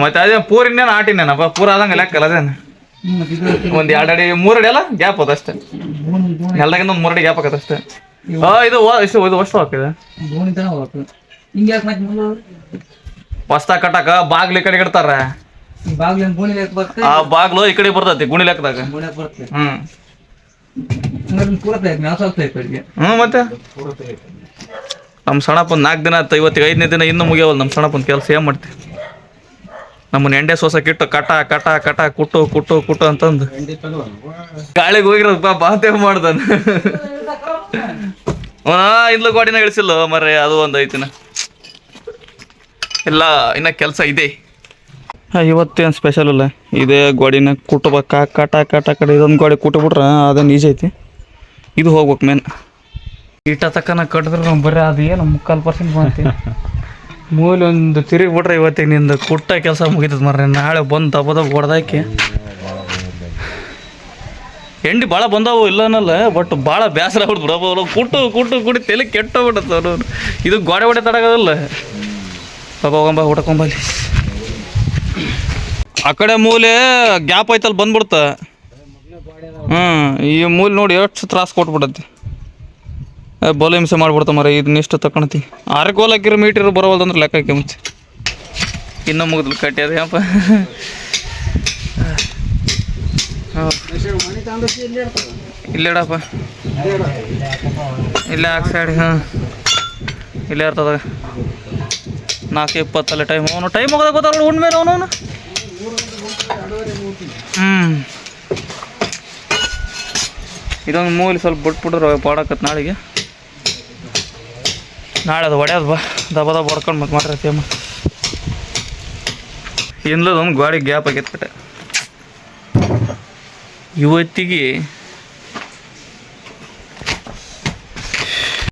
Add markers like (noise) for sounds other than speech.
ಮತ್ತೆ ಅದೇ ಪೂರ್ ಇನ್ನೇನು ಆಟಿನೇನಪ್ಪ ಪೂರ ಆದಂಗೆ ಲೆಕ್ಕಲ್ಲ ಅದೇನು? ಒಂದ್ ಎರಡು ಅಡಿ ಮೂರು ಅಡಿ ಅಲ್ಲ? ಗ್ಯಾಪ್ ಅದ ಅಷ್ಟೇ. ಎಲ್ಲದಾಗಿಂದ ಒಂದು ಮೂರು ಅಡಿ ಗ್ಯಾಪ್ ಆಗತ್ತೆ ಅಷ್ಟೇ. ಇದು ಇದು ಹೊಸ ಹಾಕಿದೆ ಹೊಸ್ತಾ ಕಟ್ಟಾಕ ಬಾಗ್ಲು ಈ ಕಡೆ ಇಡ್ತಾರ. ಆ, ಬಾಗ್ಲು ಈ ಕಡೆ ಬರ್ತೈತಿ, ಗುಣಿ ಲೆಕ್ಕದಾಗ. ಹ್ಮ್. ಮತ್ತೆ? ನಮ್ಮ ಸಣ್ಣಪ್ಪನ ನಾಲ್ಕು ದಿನ ಆಯ್ತು, ಇವತ್ತಿಗೆ ಐದನೇ ದಿನ ಇನ್ನೂ ಮುಗಿಯವಲ್ಲ ನಮ್ಮ ಸಣ್ಣಪ್ಪನ ಕೆಲಸ ಏನ್ ಮಾಡ್ತೀವಿ ನಮ್ಮನ್ನ ಎಂಡೆ ಸೋಸಕ್ಕಿಟ್ಟು ಕಟ ಕಟ ಕಟ ಕುಟ್ಟು ಕುಟ್ಟು ಕುಟ್ಟು ಅಂತಂದು. ಗಾಳಿಗೆ ಹೋಗಿರೋದು ಬಾತೆ ಆತೇ ಮಾಡ್ದಾನ. ಅವನ ಇಂದ್ಲ ಗೋಡಿನ ಇಳಿಸಿಲ್ಲ ಮರೇ ಅದು ಒಂದು ಐತಿನ. ಇಲ್ಲ ಇನ್ನ ಕೆಲಸ ಇದೆ. ಇವತ್ತೇನು ಸ್ಪೆಷಲ್ ಅಲ್ಲ ಇದೇ ಗೋಡಿನ ಕುಟ್ಬೇಕ ಕಟ ಕಟ ಕಟ ಇದೊಂದು ಗೋಡಿ ಕುಟ್ಬಿಟ್ರೆ ಅದೇನು ಈಜಿ ಐತಿ. ಇದು ಹೋಗ್ಬೇಕು ಮೇನ್ ಈಟ ತಕ್ಕನ ಕಟ್ಟಿದ್ರೆ ನಮ್ಮ ಬರೀ ಅದು ಏನು ಮುಕ್ಕಾಲು ಪರ್ಸೆಂಟ್ ಬಂತಿ. (laughs) ಮೂಲೆ ಒಂದು ತಿರುಗಿ ಬಿಟ್ರೆ ಇವತ್ತಿಗೆ ನಿಂದು ಕುಟ್ಟ ಕೆಲಸ ಮುಗಿತದ ಮರ್ರೆ. ನಾಳೆ ಬಂದು ತಪ್ಪದಾಗ ಹೊಡೆದಾಕಿ. ಎಂಡಿ ಭಾಳ ಬಂದಾವು ಇಲ್ಲ ಅನ್ನಲ್ಲ ಬಟ್ ಭಾಳ ಬೇಸರ ಆಗ್ಬಿಡ್ತು ಬಿಡಪ್ಪ ಕುಟ್ಟು ಕುಟ್ಟು, ಕುಡಿ ತಲೆ ಕೆಟ್ಟ ಬಿಡುತ್ತೆ ಅವ್ರು ಇದು ಗೋಡೆ ಹೊಡೆ ತಡಗೋದಿಲ್ಲ. ಪಾಪ ಹೋಗಂಬ ಹುಡ್ಕೊಂಬಲ್ಲಿ ಆ ಕಡೆ ಮೂಲೆ ಗ್ಯಾಪ್ ಐತಲ್ಲಿ ಬಂದ್ಬಿಡ್ತ. ಹ್ಞೂ ಈ ಮೂಲೆ ನೋಡಿ ಎಷ್ಟು ತ್ರಾಸ ಕೊಟ್ಬಿಡತ್ತೆ. ಬಲು ಹಿಂಸೆ ಮಾಡ್ಬಿಡ್ತ ಮರ ಇದನ್ನಿಷ್ಟು ತಕೊಳತಿ ಆರು ಗೋಲ್ ಹಾಕಿರೋ ಮೀಟರ್ ಬರೋವಲ್ದು ಅಂದ್ರೆ ಲೆಕ್ಕ ಹಾಕಿ ಮುಂಚೆ. ಇನ್ನೂ ಮುಗಿದ್ಲು ಕಟ್ಟಿ ಅದ, ಯಪ್ಪ. ಇಲ್ಲೇಡಪ್ಪ ಇಲ್ಲೇ ಹಾಕಿ ಸೈಡ್ ಹಾಂ ಇಲ್ಲೇ ಇರ್ತದ. ನಾಲ್ಕು ಇಪ್ಪತ್ತಲ್ಲ ಟೈಮ್ ಅವನು ಟೈಮ್ ಹೋಗೋದಾಗ ಗೊತ್ತಲ್ಲ ಉಣ್ಮೇಲೆ ಅವನು ಹ್ಞೂ ಇದೊಂದು ಮೂಲಿ ಸ್ವಲ್ಪ ಬಿಟ್ಬಿಟ್ರೆ, ಪಾಡಕತ್ ನಾಳೆಗೆ. ನಾಳೆ ಅದು ಹೊಡ್ಯೋದು ಬಾ. ದಬ ದಬ ಹೊಡ್ಕೊಂಡು ಮತ್ತೆ ಮಾತಾಡ್ತೀಯಮ್ಮ ಇನ್ಲದೊಂದು ಗಾಡಿ ಗ್ಯಾಪ್ ಆಗೈತೆ ಬಿಟ್ಟೆ ಇವತ್ತಿಗೆ